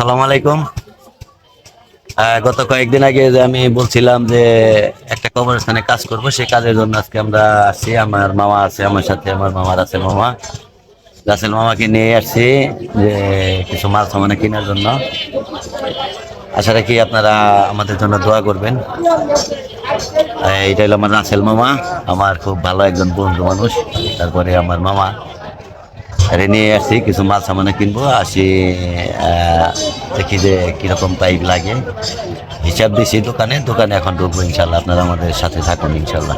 সালাম আলাইকুম। গত কয়েকদিন আগে যে আমি বলছিলাম যে একটা কবরস্থানে কাজ করব, সেই কাজের জন্য আজকে আমরা আসছি। আমার মামা আছে, আমার সাথে আমার মামা রাসেল মামা। রাসেল মামাকে নিয়ে আসছি যে কিছু মাল সামানে কেনার জন্য। আশা রাখি আপনারা আমাদের জন্য দোয়া করবেন। এইটা হলো আমার রাসেল মামা, আমার খুব ভালো একজন বন্ধু মানুষ, তারপরে আমার মামা। আরে নিয়ে আসছি কিছু মাল সামানে কিনবো আসি দেখি যে কীরকম পাইপ লাগে। হিসাব দিছি দোকানে দোকানে এখন ঢুকবো ইনশাল্লাহ আপনারা আমাদের সাথে থাকুন ইনশাল্লাহ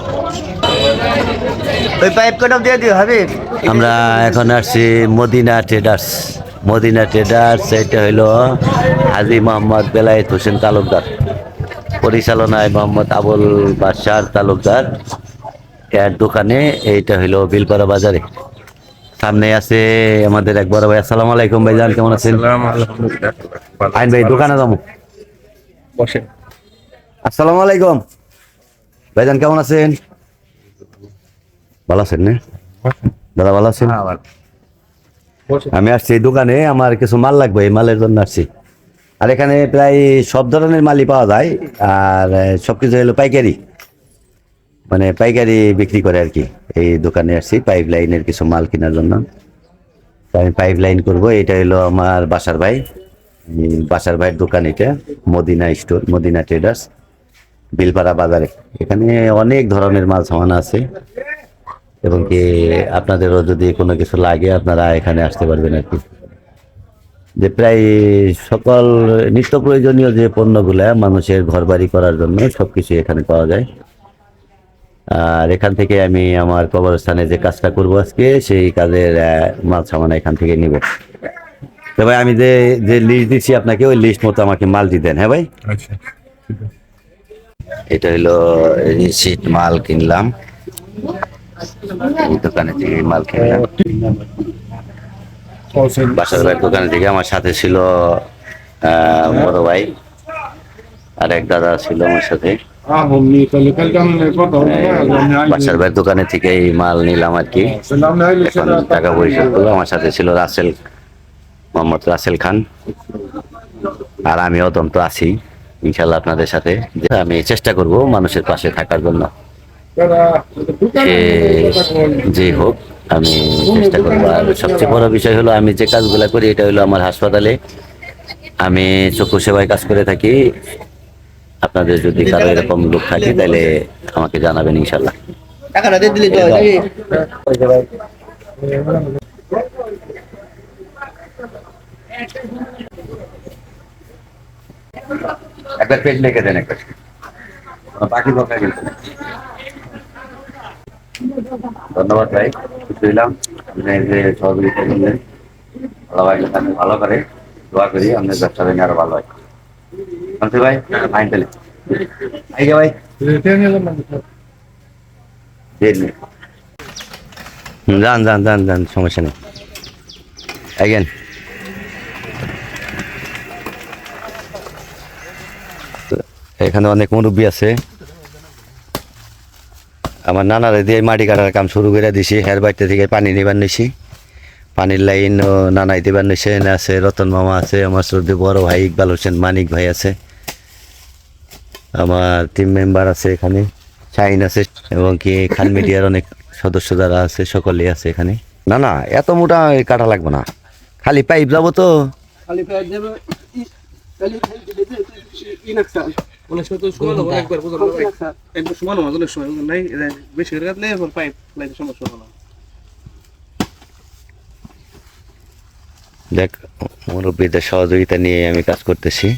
ওই পাইপ কটা দিয়ে দিও হাবিব। আমরা এখন আসছি মদিনা ট্রেডার্স মদিনা ট্রেডার্স এটা হইল হাজি মোহাম্মদ বেলায়েত হোসেন তালুকদার। পরিচালনায় মোহাম্মদ আবুল বাদশার তালুকদার। এর দোকানে এইটা হইল বিলপাড়া বাজারে। সামনে আছে আমাদের এক বড় ভাই। আসসালাম আলাইকুম ভাইজান কেমন আছেন? আইন ভাই দোকানে যাব। বসেন। আসসালামু আলাইকুম। ভাইজান কেমন আছেন? ভালো আছেন না? দাদা ভালো আছেন? আমি আসছি দোকানে আমার কিছু মাল লাগবে এই মালের জন্য আসছি। আর এখানে প্রায় সব ধরনের মালই পাওয়া যায় আর সব কিছু হলো পাইকারি। মানে পাইকারি বিক্রি করে আর কি। এই দোকানে আসছি পাইপ লাইনের কিছু মাল কেনার জন্য। আমি পাইপ লাইন করব এটা হলো আমার বাসার ভাই। বাসার ভাইয়ের দোকান এটা, মদিনা স্টোর মদিনা ট্রেডার্স বিলপাড়া বাজারে। এখানে অনেক ধরনের মাল সামান আছে। এবং কি আপনাদেরও যদি কোনো কিছু লাগে, আপনারা এখানে আসতে পারবেন আর কি। যে প্রায় সকল নিত্য প্রয়োজনীয় যে পণ্যগুলা মানুষের ঘর বাড়ি করার জন্য সব কিছু এখানে পাওয়া যায়। আর এখান থেকে আমি আমার কবরস্থানে যে কাজটা করব আজকে সেই কাজের মাল সামান এখান থেকে নিব। তো ভাই আমি যে যে লিস্ট দিচ্ছি আপনাকে ওই লিস্ট মতো আমাকে মাল দিতেন হ্যাঁ ভাই? আচ্ছা এটা হলো রিসিট মাল কিনলাম। এই দোকানে থেকে মাল কিনলাম। বাসার ভাইয়ের দোকানে থেকে আমার সাথে ছিল আহ, বড় ভাই। আর এক দাদা ছিল আমার সাথে। ভাইয়ের থেকে মাল নিলাম আর কি। টাকা আমার সাথে ছিল রাসেল খান। আর আমি আছি ইনশাল্লাহ আপনাদের সাথে। আমি চেষ্টা করব মানুষের পাশে থাকার জন্য। যে হোক আমি চেষ্টা করব। আর সবচেয়ে বড় বিষয় হলো আমি যে কাজগুলো করি এটা হলো আমার হাসপাতালে। আমি চক্ষু সেবায় কাজ করে থাকি। আপনাদের যদি কারও এরকম লোক থাকে তাহলে আমাকে জানাবেন ইনশাল্লাহ টাকাটা দিয়ে দিলি তো একবার পেজ লিখে দেন একটা বাকি বকা গেছে ধন্যবাদ ভাই খুশি হইলাম। আপনি যে সহযোগিতা করলেন ভালো ভাই আমি ভালো করে দোয়া করি আপনার ব্যবসা ভেঙে আরও ভালো হয়। ভাই? তাহলে আই গে ভাই। দিন যান যান যান যান, সমস্যা নেই। আইগেন এখানে অনেক মুরব্বী আছে। আমার নানারে দিয়ে মাটি কাটার কাম শুরু করে দিছি। হের বাড়িতে থেকে পানি নিবার নিছি। পানির লাইন নানাই দিবার নিছে। আছে রতন মামা আছে, আমার সর্দি বড় ভাই ইকবাল হোসেন, মানিক ভাই আছে। আমার টিম মেম্বার আছে এখানে শাহিন আছে এবং কি খান মিডিয়ার অনেক সদস্য যারা আছে সকলেই আছে এখানে। না না এত মোটা কাটা লাগবে না। খালি পাইপ যাব তো। খালি পাইপ দেখ মুরব্বীদের সহযোগিতা নিয়ে আমি কাজ করতেছি।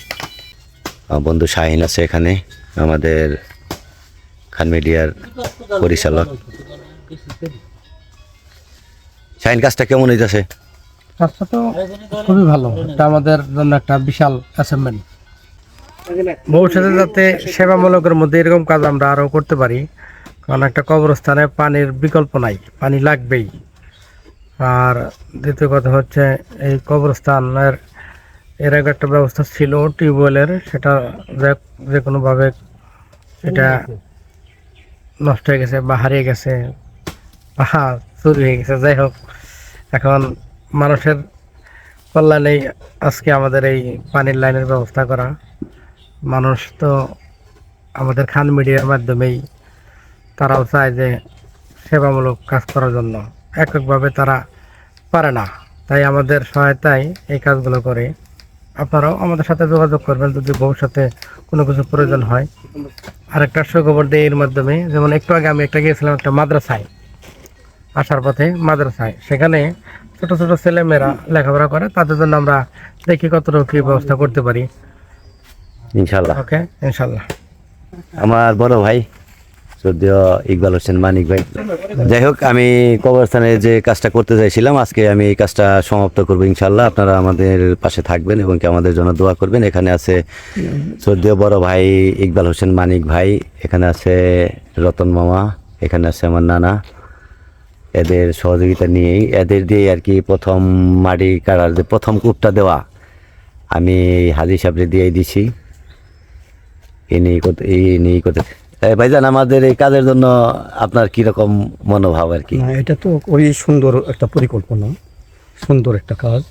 বন্ধু শাহিন আছে এখানে, আমাদের খান মিডিয়ার পরিচালক। শাহিন, কাজটা কেমন হইতেছে? কাজটা তো খুবই ভালো। এটা আমাদের জন্য একটা বিশাল অ্যাসাইনমেন্ট ভবিষ্যতে যাতে সেবামূলকের মধ্যে এরকম কাজ আমরা আরও করতে পারি, কারণ একটা কবরস্থানে পানির বিকল্প নাই, পানি লাগবেই। আর দ্বিতীয় কথা হচ্ছে, এই কবরস্থানের এর আগে একটা ব্যবস্থা ছিল টিউবওয়েলের, সেটা যে- কোনোভাবে সেটা নষ্ট হয়ে গেছে বা হারিয়ে গেছে বা চুরি হয়ে গেছে, যাই হোক, এখন মানুষের কল্যাণেই আজকে আমাদের এই পানির লাইনের ব্যবস্থা করা। মানুষ তো আমাদের খান মিডিয়ার মাধ্যমেই তারাও চায় যে সেবামূলক কাজ করার জন্য। এককভাবে তারা পারে না, তাই আমাদের সহায়তায় এই কাজগুলো করে। আপনারাও আমাদের সাথে যোগাযোগ করবেন যদি ভবিষ্যতে কোনো কিছু প্রয়োজন হয়। আরেকটা সুখবর দিই এর মাধ্যমে যেমন একটু আগে আমি একটা গিয়েছিলাম একটা মাদ্রাসায় আসার পথে মাদ্রাসায়। সেখানে ছোট ছোট ছেলেমেয়েরা লেখাপড়া করে তাদের জন্য আমরা দেখি কতটুকু কি ব্যবস্থা করতে পারি। ইনশাল্লাহ ওকে ইনশাল্লাহ আমার বড় ভাই যদিও ইকবাল হোসেন মানিক ভাই। যাই হোক, আমি কবরস্থানে যে কাজটা করতে চাইছিলাম, আজকে আমি এই কাজটা সমাপ্ত করব ইনশাল্লাহ আপনারা আমাদের পাশে থাকবেন এবং কি আমাদের জন্য দোয়া করবেন। এখানে আছে যদিও বড় ভাই ইকবাল হোসেন মানিক ভাই, এখানে আছে রতন মামা, এখানে আছে আমার নানা। এদের সহযোগিতা নিয়েই, এদের দিয়ে আর কি প্রথম মাটি কাড়ার যে প্রথম কূপটা দেওয়া, আমি হাজি সাহেবরে দিয়েই দিছি। ইনি কত- ইনি করতে ভাইজান, আমাদের এই কাজের জন্য আপনার কীরকম মনোভাব আর কি? এটা তো খুবই সুন্দর একটা পরিকল্পনা, সুন্দর একটা কাজ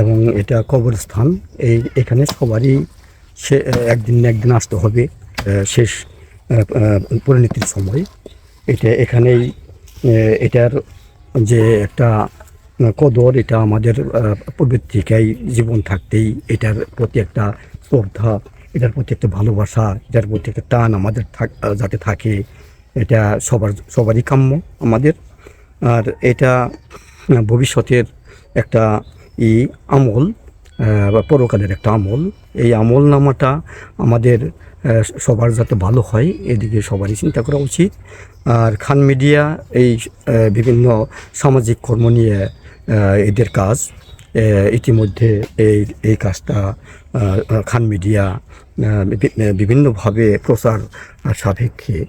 এবং এটা কবরস্থান। এই, এখানে সবারই সে একদিন একদিন আসতে হবে শেষ পরিণতির সময়। এটা এখানেই এটার যে একটা কদর, এটা আমাদের পূর্বের থেকেই জীবন থাকতেই এটার প্রতি একটা শ্রদ্ধা এটার প্রতি একটা ভালোবাসা, এটার প্রতি একটা টান আমাদের যাতে থাকে, এটা সবার, সবারই কাম্য আমাদের। আর এটা ভবিষ্যতের একটা ই আমল বা পরকালের একটা আমল। এই আমল নামাটা আমাদের সবার যাতে ভালো হয়, এদিকে সবারই চিন্তা করা উচিত। আর খান মিডিয়া এই বিভিন্ন সামাজিক কর্ম নিয়ে এদের কাজ ইতিমধ্যে এই এই কাজটা খান মিডিয়া বিভিন্নভাবে প্রচার সাপেক্ষে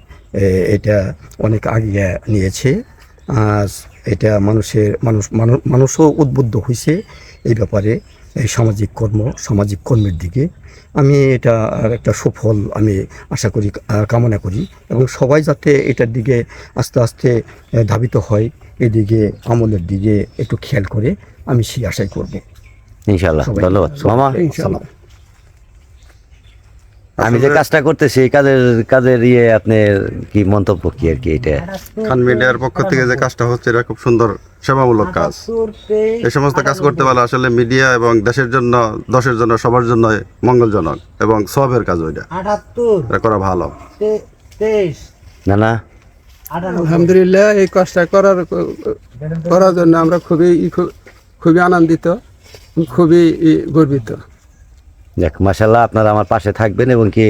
এটা অনেক আগে নিয়েছে। আর এটা মানুষের, মানুষ, মানু- মানুষও উদ্বুদ্ধ হয়েছে এই ব্যাপারে, এই সামাজিক কর্ম, সামাজিক কর্মের দিকে। আমি এটা একটা সুফল আমি আশা করি কামনা করি এবং সবাই যাতে এটার দিকে আস্তে আস্তে ধাবিত হয়, এদিকে আমলের দিকে একটু খেয়াল করে আমি সেই আশাই করব। ইনশাল্লাহ ধন্যবাদ। মামা ইনশাআল্লাহ। আমি যে কাজটা করতেছি এই কাজের কাজের ইয়ে আপনার কি মন্তব্য কি আর কি এটা? খান মিডিয়ার পক্ষ থেকে যে কাজটা হচ্ছে এটা খুব সুন্দর সেবামূলক কাজ। এই সমস্ত কাজ করতে পারলে আসলে মিডিয়া এবং দেশের জন্য দশের জন্য সবার জন্য মঙ্গলজনক এবং সবের কাজ ওইটা। এটা করা ভালো। না না আলহামদুলিল্লাহ এই কাজটা করার করার জন্য আমরা খুবই খুবই আনন্দিত খুবই ই গর্বিত। দেখ মাসাল্লাহ আপনারা আমার পাশে থাকবেন এবং কি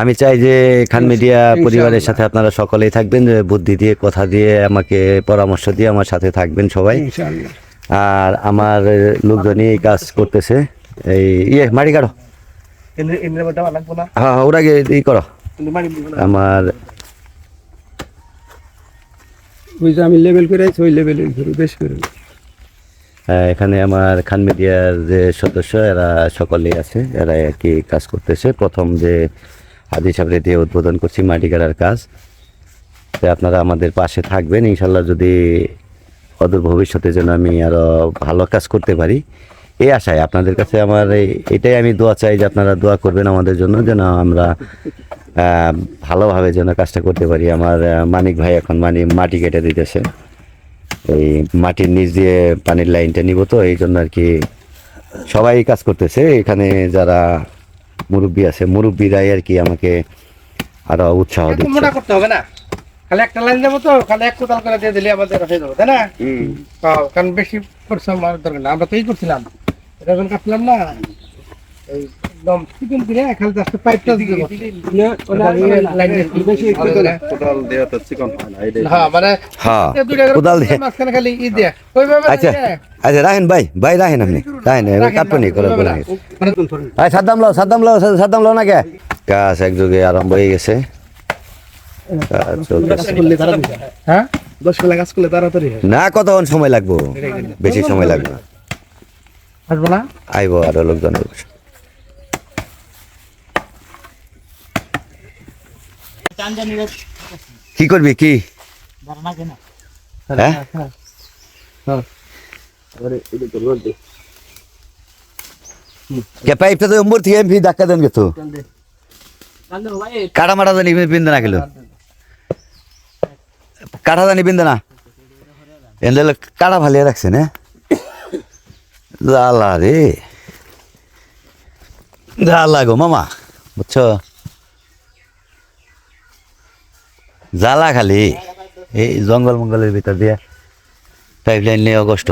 আমি চাই যে খান মিডিয়া পরিবারের সাথে আপনারা সকলেই থাকবেন বুদ্ধি দিয়ে কথা দিয়ে আমাকে পরামর্শ দিয়ে আমার সাথে থাকবেন সবাই। আর আমার লোকজনই এই কাজ করতেছে এই ইয়ে মারি মধ্যে হ্যাঁ হ্যাঁ, ওরা গিয়ে ই করো। আমার ওই যে আমি লেভেল করে আছি ওই লেভেলের বেশ করে এখানে আমার খান মিডিয়ার যে সদস্য, এরা সকলেই আছে, এরা কি কাজ করতেছে। প্রথম যে হাদি সাহেবরে দিয়ে উদ্বোধন করছি মাটি কাটার কাজ। তো আপনারা আমাদের পাশে থাকবেন, ইনশাল্লাহ যদি অদূর ভবিষ্যতে যেন আমি আরও ভালো কাজ করতে পারি। এই আশায় আপনাদের কাছে আমার এটাই আমি দোয়া চাই যে আপনারা দোয়া করবেন আমাদের জন্য, যেন আমরা ভালোভাবে যেন কাজটা করতে পারি। আমার মানিক ভাই এখন মানে মাটি কেটে দিতেছে। এই মাটির নিচ দিয়ে পানির লাইনটা নিব তো এই জন্য আর কি সবাই কাজ করতেছে। এখানে যারা মুরব্বী আছে মুরব্বীরাই আর কি আমাকে আরও উৎসাহ দিচ্ছে। মোটা করতে হবে না। খালি একটা লাইন দেবো তো খালি এক কোদাল করে দিয়ে দিলে আমাদের হয়ে যাবে তাই না? কারণ বেশি পরিশ্রম দরকার না আমরা তো এই করছিলাম। এটা কাটলাম না আচ্ছা আচ্ছা রাহেন ভাই ভাই রাহেন আপনি। রাহেন কাটপনি না, আয় সাদ্দাম লাও সাদ্দাম লাও সাদ্দাম লাও না কে কাজ একযোগে আরম্ভ হয়ে গেছে। হ্যাঁ। না কতক্ষণ সময় লাগবো? বেশি সময় লাগবে না? আইবো আরও লোকজন। কি করবি? কি? হ্যাঁ? কে পাইপটা তো উম্বর থেকে এমপি ধাক্কা দেন গেতো কাটা মাটা জানি বিন্দে না জানি বিন্দে না। এনে কাটা ভালিয়ে রাখছে না। জ্বালা রে। গো মামা বুঝছ? জ্বালা খালি। এই জঙ্গল মঙ্গলের ভিতর দিয়ে পাইপ লাইন নিয়ে কষ্ট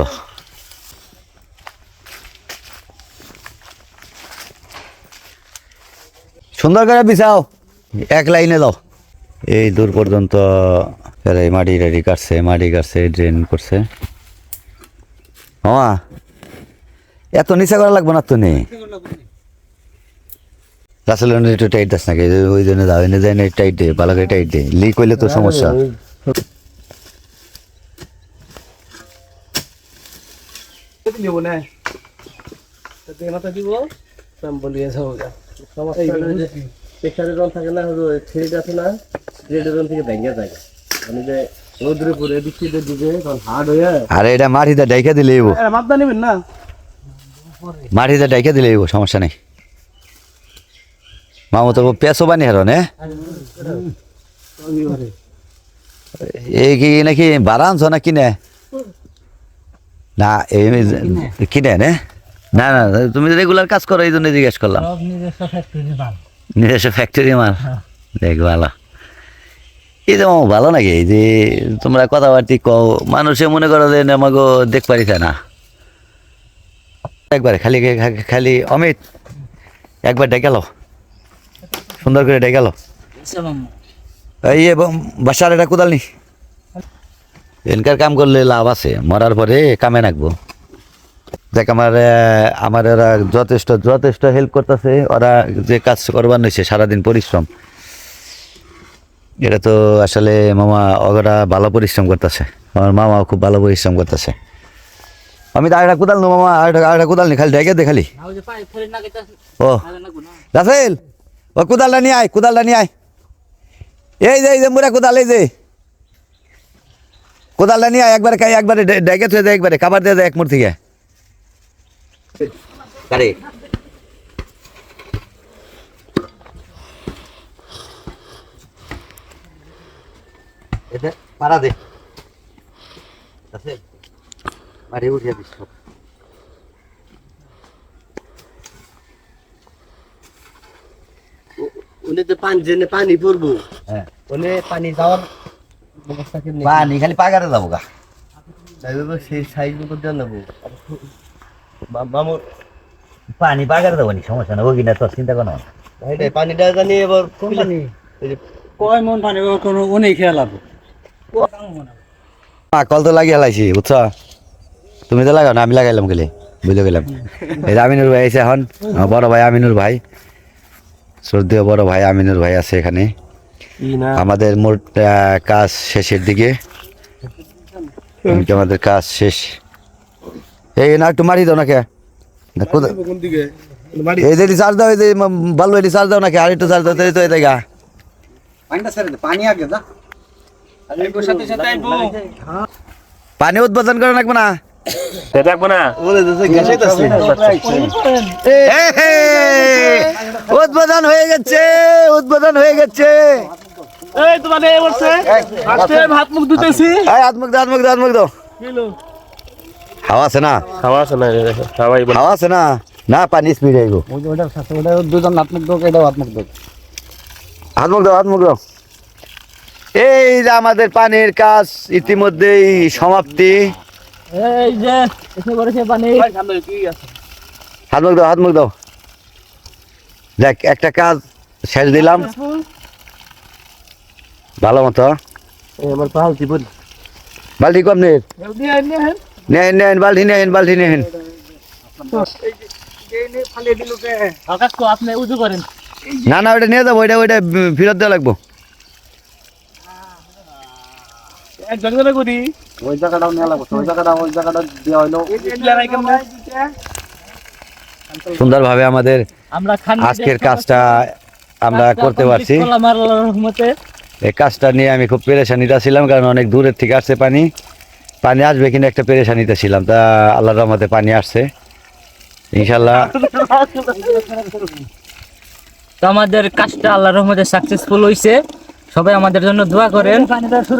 সুন্দর করে বিছাও। এক লাইনে দাও। এই দূর পর্যন্ত এই মাটি টাটি কাটছে, মাটি কাটছে ড্রেন করছে। মামা, এত নিচে করা লাগবে না তো নেই আসলে একটু টাইট দাস নাকি? ওই জন্য দাও এনে দেয় টাইট দে ভালো করে টাইট দে। লিক হইলে তো সমস্যা। দিব না তাতে মাথা দিব নাম বলিয়ে যাব গা প্রেশারের রং থাকে না থ্রেড আছে না থ্রেডের রং থেকে ভেঙে যায়। মানে যে রোদ্রে পরে বৃষ্টিতে দিবে তখন হার্ড হয়ে আরে এটা মাটিতে ডাইকা দিলে মাটিতে ডাইকা সমস্যা নেই। মামু তো পেঁচো বানি হারো নে? এই কি নাকি বারা আনছো না কিনে? না এই কিনে নে? না না তুমি রেগুলার কাজ করো এই জন্য জিজ্ঞেস করলাম। নিজস্ব ফ্যাক্টরি মাল। দেখ ভালো। এই যে মামু ভালো নাকি? এই যে তোমরা কথাবার্তি কও মানুষে মনে করো যে আমাকে দেখ পারিস না। একবার খালি খালি অমিত একবার ডেকে লো সুন্দর করে ডেকে গেল। এই এবং বাসার এটা কোদাল নি এনকার কাম করলে লাভ আছে মরার পরে কামে রাখব দেখ আমার আমার ওরা যথেষ্ট যথেষ্ট হেল্প করতেছে ওরা যে কাজ করবার নইছে সারাদিন পরিশ্রম। এটা তো আসলে মামা ওরা ভালো পরিশ্রম করতেছে আমার মামা খুব ভালো পরিশ্রম করতেছে। আমি তো আরেকটা কোদাল নো মামা আরেকটা আরেকটা কোদাল নি খালি ডেকে দে খালি। ও। রাসেল! ও কোদালটা নিয়ে আয় কোদালটা নিয়ে আয় এই যে এই যে মুরা কোদাল এই যে কোদালটা নিয়ে আয় একবারে খাই একবারে ডে- ডেকে থুয়ে দেয় একবারে খাবার দিয়ে দেয় এক মুঠ থেকে কারে এটা পারা দে রাসেল মারি উঠিয়ে দিস উনি তো পানি জেনে পানি পড়ব হ্যাঁ। উনি পানি যাওয়ার ব্যবস্থা কেমনি পানি খালি পাগারে যাব গা। যাইবে সেই সাইজ মতো দিয়ে নেব মামুর পানি পাগারে যাব নি? সমস্যা না ওগিনা তোর চিন্তা করো না। পানিটা জানি এবার কোম্পানি কয় মন পানি? কোনো অনেক খেয়াল আছে কল তো লাগিয়ে লাইছি বুঝছ? তুমি তো লাগাও না আমি লাগাইলাম গেলে বুঝে গেলাম। এই আমিনুর ভাই আছে এখন বড় ভাই আমিনুর ভাই। সর্দিও বড় ভাই আমিনুর ভাই আছে এখানে। আমাদের মোট কাজ শেষের দিকে। আমাদের কাজ শেষ। এই না একটু মারি দাও নাকি? এই যে চার্জ দাও এই যে ভালো এটি চার্জ দাও নাকি? আর একটু চার্জ দাও তো এই দেখা সাথে সাথে পানি উদ্বোধন করে না? উদ্বোধন হয়ে গেছে উদ্বোধন হয়ে গেছে। এই তোমার এই বলছে আজকে মুখ দুতেছি হাত মুখ হাত মুখ হাত মুখ দাও। হাওয়া আছে না? খাওয়া আছে না হাওয়া আছে না? না পানি স্পিড আইব দুজন নাটমুখ দোক এটা আত্মুখ দোক হাত মুখ দাও হাত মুখ দাও। এই যে আমাদের পানির কাজ ইতিমধ্যেই সমাপ্তি। এই যে এসে করেছে পানি। হাত মুখ দাও হাত মুখ দাও। দেখ একটা কাজ শেষ দিলাম। ভালো মতো। আমার পাহাল দিব বালতি কম নেই জলদি আই নে হেন নেন নেন বালতি নেন বালতি নেন আকাশ কো? আপনি উজু করেন। না না ওটা নিয়ে যাব ওইটা ওইটা ফেরত দেওয়া লাগবো। এক জলদি করি। ওই জায়গাটাও নেওয়া লাগবে ওই জায়গাটা ওই জায়গাটা দেওয়া হইল। এগুলা রাই কেমন সুন্দরভাবে আমাদের আজকের কাজটা আমরা করতে পারছি। এই কাজটা নিয়ে আমি খুব পেরেশানিতে ছিলাম কারণ অনেক দূরের থেকে আসছে পানি। পানি আসবে কিনা একটা পেরেশানিতে ছিলাম তা আল্লাহর রহমতে পানি আসছে। ইনশাল্লাহ তো আমাদের কাজটা আল্লাহর রহমতে সাকসেসফুল হইছে। সবাই আমাদের জন্য দোয়া করেন।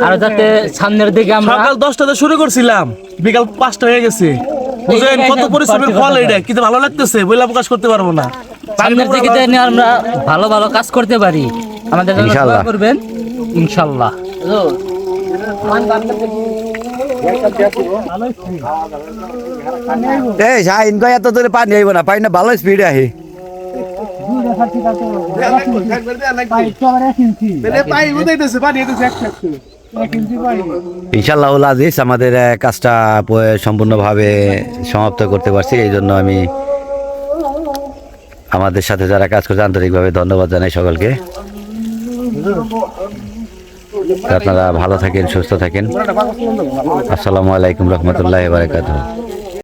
আর যাতে সামনের দিকে আমরা সকাল দশটাতে শুরু করছিলাম। বিকাল পাঁচটা হয়ে গেছে। বুঝলেন কত পরিশ্রমের ফল এটা কিন্তু ভালো লাগতেছে বইলা প্রকাশ করতে পারব না। সামনের দিকে যেন আমরা ভালো ভালো কাজ করতে পারি। আমাদের জন্য দোয়া করবেন। ইনশাল্লাহ এই শাহিন কয় এত দূরে পানি আইব না পানি না ভালো স্পিড আহে। ইনশাল্লাহ আজিজ, আমাদের কাজটা সম্পূর্ণভাবে সমাপ্ত করতে পারছি, এই জন্য আমি আমাদের সাথে যারা কাজ করছে, আন্তরিকভাবে ধন্যবাদ জানাই সকলকে। আপনারা ভালো থাকেন, সুস্থ থাকেন। আসসালামু আলাইকুম রহমতুল্লাহ বারকাতুহ।